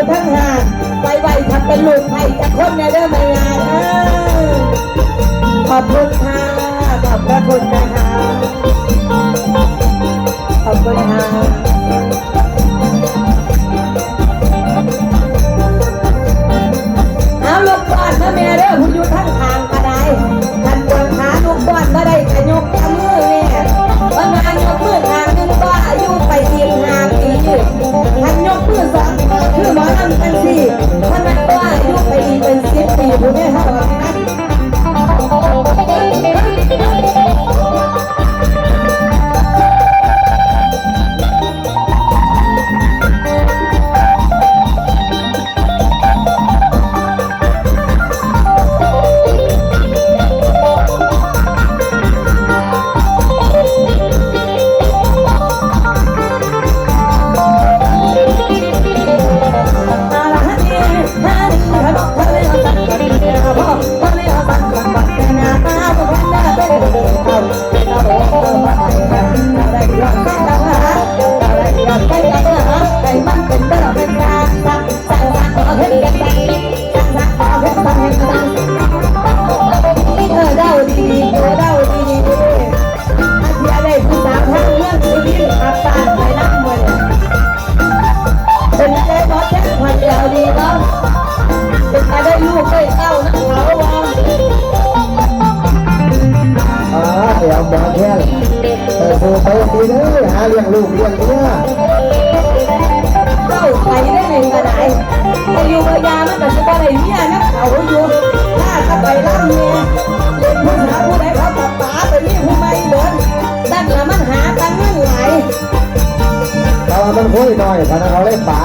อทั้งหาไปไวทำเป็นลุกไทยจะคนในเรื่อไม่นานขอบคุณค่ะ ขอบพระคุณนะคะ ขอบคุณค่ะ ไปได้เลยกันไดไปอยู่กับยามันกับสบายเนี่ยนะเขาอยู่หน้าจะไปล่างเนี่ยเล่นผู้หาผู้ใดเขาตัดตาไปนี่ผู้ไม่เบินดังละมันหาตังเงินไหลเรามันคุยหน่อยพนักเขาเล่นป่า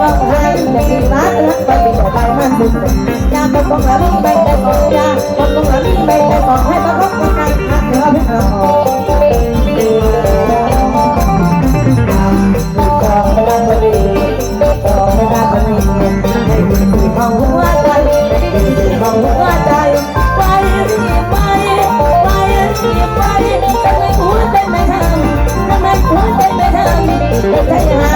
con hai để đi mát lắm và bị bỏ bài mang buồn cha con con là biết bay để con cha con con là biết bay để con hai ba khóc con hai hát nữa biết là hồ Hãy subscribe cho kênh Ghiền Mì Gõ Để không bỏ lỡ những video hấp dẫn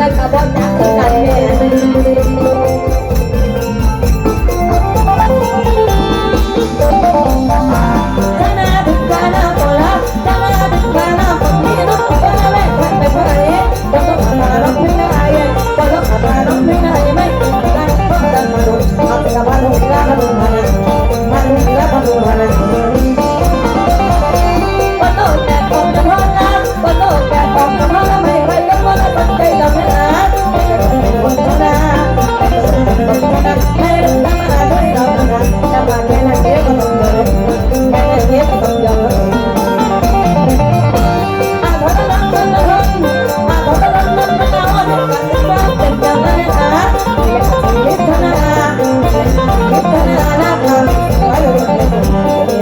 แล้คาร์บอนนะคืการแย่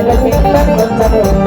Gracias.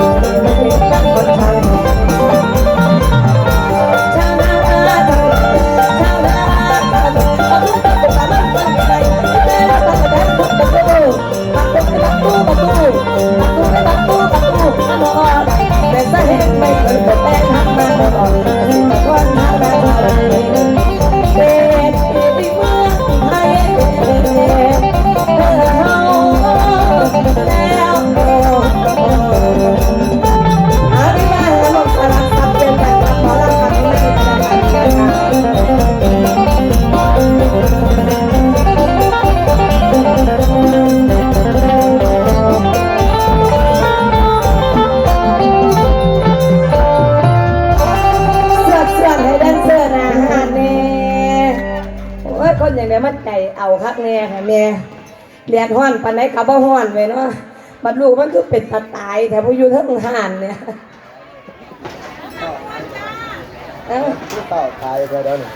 เอาคักแน่ค่ะแม่เรียนห้อนปานไหนกับบ่ห้อนไว้เนาะบัดลูกมันคือเป็นตาตายแถวอยู่ทั้งห่านเนี่ยต่อท้ายไปแล้วนี่